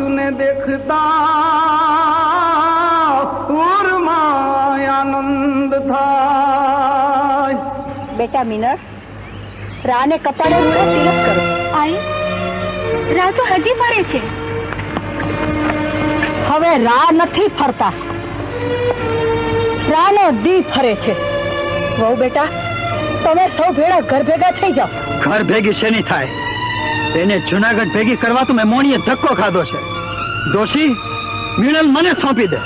માંડલિક દેખતા ઉરમાં આનંદ થાય. બેટા મિનર રાને કપાળે રૂડે તિલક કરો. આઈ રા તો હજી ફરે છે. હવે રા નથી ફરતા. રાનો દી ફરે છે. વહુ બેટા તમે સૌ ભેળા ઘર ભેગા થઈ જાઓ. ઘર ભેગી શેની થાય? તેને જુનાગઢ ભેગી કરવા તો મેં મોણીએ ધક્કો ખાધો છે. દોશી મિણલ મને સોંપી દે.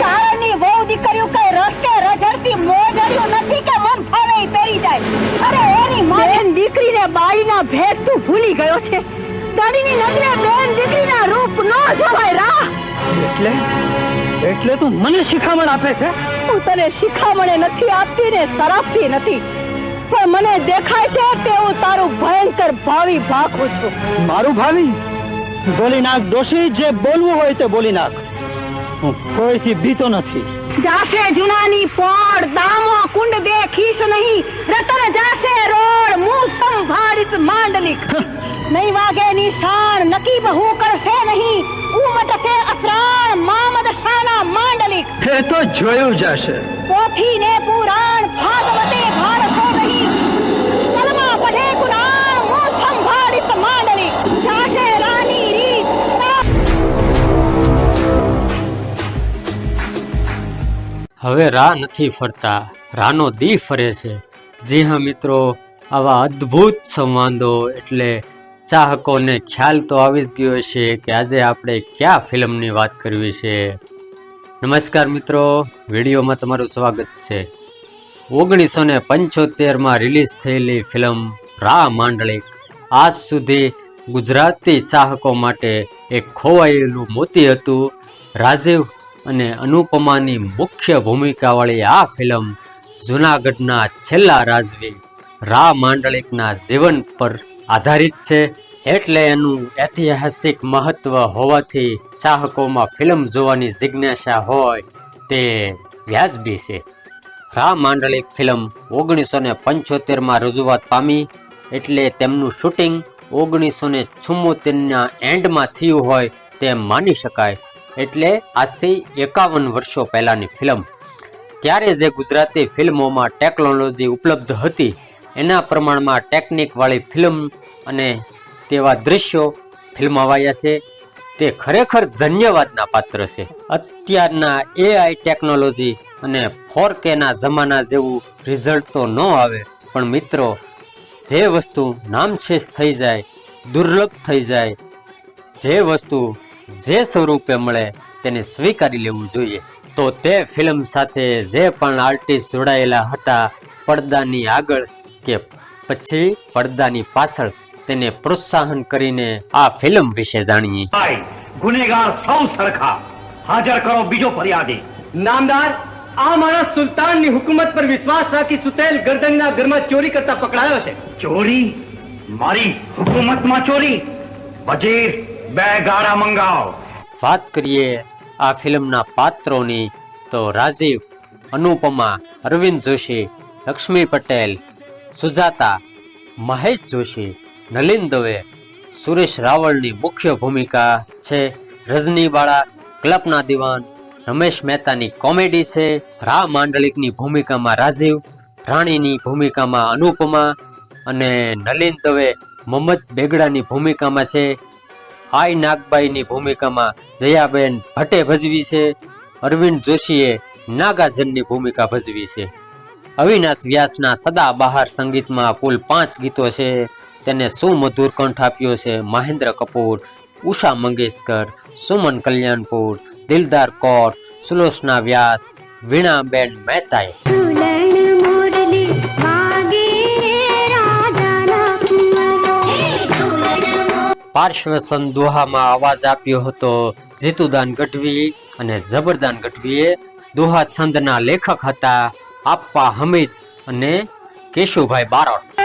શાળાની વહુ દીકરીઓ કઈ રસ્તે રઝળતી મોજડિયું નથી કે મન ફાવે પહેરી જાય? અરે એની બેન દીકરીને બાઈના ભેદ તું ભૂલી ગયો છે. દાડીની નજરે બેન દીકરીના રૂપ ન જોવાય રા એટલે? એટલે તું મને શિખામણ આપે છે? હું તને શિખામણે નથી આપતી ને સરાપતી નથી. પણ મને દેખાય છે કે હું તારું ભયંકર ભાવિ ભાખું છું. મારું ભાવિ? બોલી નાખ દોશી જે બોલવું હોય તે બોલી નાખ હું કોઈથી બીતો નથી. જાશે જુનાની પોળ દામો કુંડ બે ખીસ નહીં. રતન જાશે રોડ મું સંભાળિત માંડલિક. નહીં વાગે નિશાન નકી બહુ કરશે નહીં. ઉમટશે અસરાણ મામદ શાના માંડલિક. એ તો જોયું જશે. પોથી ને પુરાણ હવે રા નથી ફરતા રાનો દી ફરે છે. જી હા, મિત્રો, આવા અદ્ભુત સંવાદો એટલે ચાહકોને ખ્યાલ તો આવી જ ગયો છે કે આજે આપણે કયા ફિલ્મની વાત કરવી છે. નમસ્કાર મિત્રો, વિડીયોમાં તમારું સ્વાગત છે. ઓગણીસો ને પંચોતેરમાં રિલીઝ થયેલી ફિલ્મ રા માંડલિક. આજ સુધી ગુજરાતી ચાહકો માટે એક ખોવાયેલું મોતી હતું. રાજીવ અને અનુપમાની મુખ્ય ભૂમિકાવાળી આ ફિલ્મ જૂનાગઢના છેલ્લા રાજવી રા માંડલિકના જીવન પર આધારિત છે. એટલે એનું ઐતિહાસિક મહત્વ હોવાથી ચાહકોમાં ફિલ્મ જોવાની જિજ્ઞાસા હોય તે વ્યાજબી છે. રા માંડલિક ફિલ્મ ઓગણીસો ને પંચોતેરમાં રજૂઆત પામી એટલે તેમનું શૂટિંગ ઓગણીસો ને ચુમ્મોતેરના એન્ડમાં થયું હોય તેમ માની શકાય. એટલે આજથી એકાવન વર્ષો પહેલાંની ફિલ્મ. ત્યારે જે ગુજરાતી ફિલ્મોમાં ટેકનોલોજી ઉપલબ્ધ હતી, એના પ્રમાણમાં ટેકનિકવાળી ફિલ્મ અને તેવા દ્રશ્યો ફિલ્માવાયા છે. તે ખરેખર ધન્યવાદના પાત્ર છે. અત્યારના એઆઈ ટેકનોલોજી અને ફોર કેના જમાના જેવું રિઝલ્ટ તો ન આવે, પણ મિત્રો, જે વસ્તુ નામશેષ થઈ જાય, દુર્લભ થઈ જાય, જે વસ્તુ જે સ્વરૂપે મળે તેને સ્વીકારી લેવું જોઈએ. તો તે ફિલ્મ સાથે જે પણ આર્ટિસ્ટ જોડાયેલા હતા, પડદાની આગળ કે પછી પડદાની પાછળ, તેને પ્રોત્સાહન કરીને આ ફિલ્મ વિશે જાણીએ. ગુનેગાર સૌ સરખા. હાજર કરો બીજો ફરિયાદી. નામદાર, આ માણસ સુલતાનની હુકુમત પર વિશ્વાસ રાખી સુતેલ ગરદનના ઘરમાં ચોરી કરતા પકડાયો છે. ચોરી? મારી હુકુમતમાં ચોરી? વજીર બે ગાડા મંગાવ. વાત કરીએ આ ફિલ્મના પાત્રોની, તો રાજીવ, અનુપમા, અરવિંદ જોશી, લક્ષ્મી પટેલ, સુજાતા, મહેશ જોશી, નલિન દવે, સુરેશ રાવળની મુખ્ય ભૂમિકા છે રજનીવાળા કલ્પના દિવાન, રમેશ મહેતાની કોમેડી છે, રા માંડલિકની ભૂમિકામાં રાજીવ, રાણીની ભૂમિકામાં અનુપમા અને નલિન દવે મમદ બેગડાની ભૂમિકામાં છે આઈ નાગબાઈની ભૂમિકામાં જયાબેન ભટ્ટે ભજવી છે, અરવિંદ જોશીએ નાગાજનની ભૂમિકા ભજવી છે. અવિનાશ વ્યાસના સદા બહાર સંગીતમાં કુલ પાંચ ગીતો છે, તેને સુમધુર કંઠ આપ્યો છે મહેન્દ્ર કપૂર, ઉષા મંગેશકર, સુમન કલ્યાણપુર, દિલદાર કૌર, સુલોચના વ્યાસ, વીણાબેન મહેતાએ. પાર્શ્વ સંદોહામાં અવાજ આપ્યો હતો, જીતુદાન ગઢવી અને જબરદાન ગઢવીએ દોહા છંદના લેખક હતા આપ્પા હમીદ અને કેશુભાઈ બારોટ.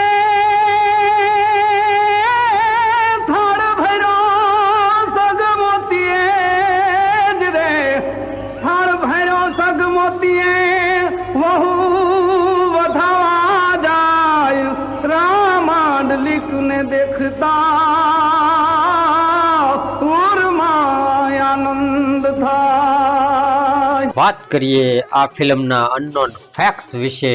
વાત કરીએ આ ફિલ્મના અનનોન ફેક્ટ્સ વિશે,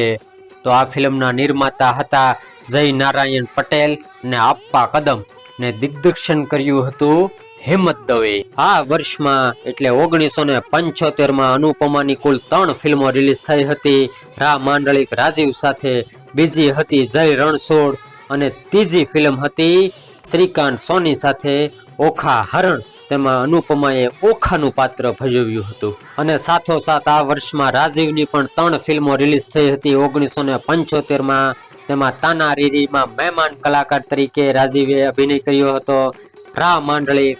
તો આ ફિલ્મના નિર્માતા હતા જય નારાયણ પટેલ ને આપ્પા કદમ ને દિગ્દર્શન કર્યું હતું હેમંત દવે. આ વર્ષમાં, એટલે ઓગણીસો ને પંચોતેરમાં અનુપમાની કુલ ત્રણ ફિલ્મો રિલીઝ થઈ હતી. રા માંડલિક રાજીવ સાથે બીજી હતી જય રણછોડ અને ત્રીજી ફિલ્મ હતી શ્રીકાંત સોની સાથે ઓખા હરણ. તેમાં અનુપમાએ ઓખાનું પાત્ર ભજવ્યું હતું. અને સાથોસાથ આ વર્ષમાં રાજીવની પણ ત્રણ ફિલ્મો રિલીઝ થઈ હતી ઓગણીસો ને પંચોતેરમાં. તેમાં તાના રીરીમાં મહેમાન કલાકાર તરીકે રાજીવે અભિનય કર્યો હતો. રા માંડળી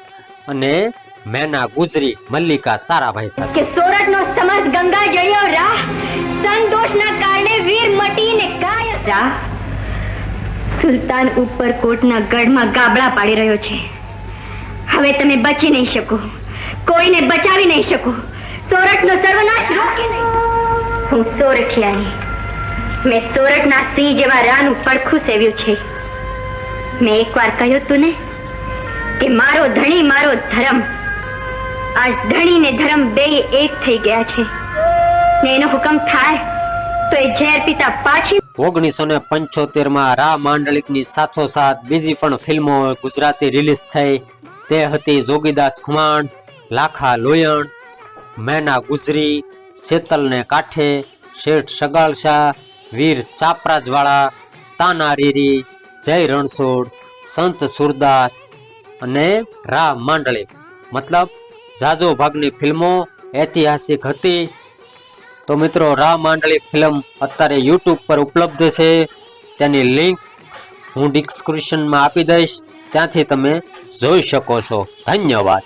અને મેના ગુજરી, મલ્લિકા સારાભાઈ સાથે. કે સોરઠનો સમર્થ ગંગા જળ્યો રાહ સંતોષના કારણે વીર મટીને કાય રાહ સુલતાન ઉપરકોટના ગઢમાં ગાબડા પાડી રહ્યો છે. હવે તમે બચી નહીં શકો. કોઈને બચાવી નહીં શકો. સોરઠનો સર્વનાશ રોકી નહીં હું સોરઠિયાની. મેં સોરઠના સિંહ જેવા રાનું પડખું સેવ્યું છે. મેં એકવાર કહ્યું તું ને કે મારો ધણી મારો ધર્મ. આજ ધણી ને ધર્મ બે એક થઈ ગયા છે. ને એનો હુકમ થાય તો એ ઝેર પીતા પાછી ઓગણીસો ને પંચોતેરમાં રા માંડલિકની સાથોસાથ બીજી પણ ફિલ્મો ગુજરાતી રિલીઝ થઈ. તે હતી જોગીદાસ ખુમાણ, લાખા લોયણ, મેના ગુજરી, શેતલને કાંઠે, શેઠ સગાળશા વીર ચાપરાજવાળા, તાના રીરી, જય રણછોડ, સંત સુરદાસ અને રા માંડલિક મતલબ, જાજો ભાગની ફિલ્મો ઐતિહાસિક હતી. તો મિત્રો, રા માંડળી ફિલ્મ અત્યારે યુટ્યુબ પર ઉપલબ્ધ છે. તેની લિંક હું ડિસ્ક્રિપ્શનમાં આપી દઈશ. ત્યાંથી તમે જોઈ શકો છો. ધન્યવાદ.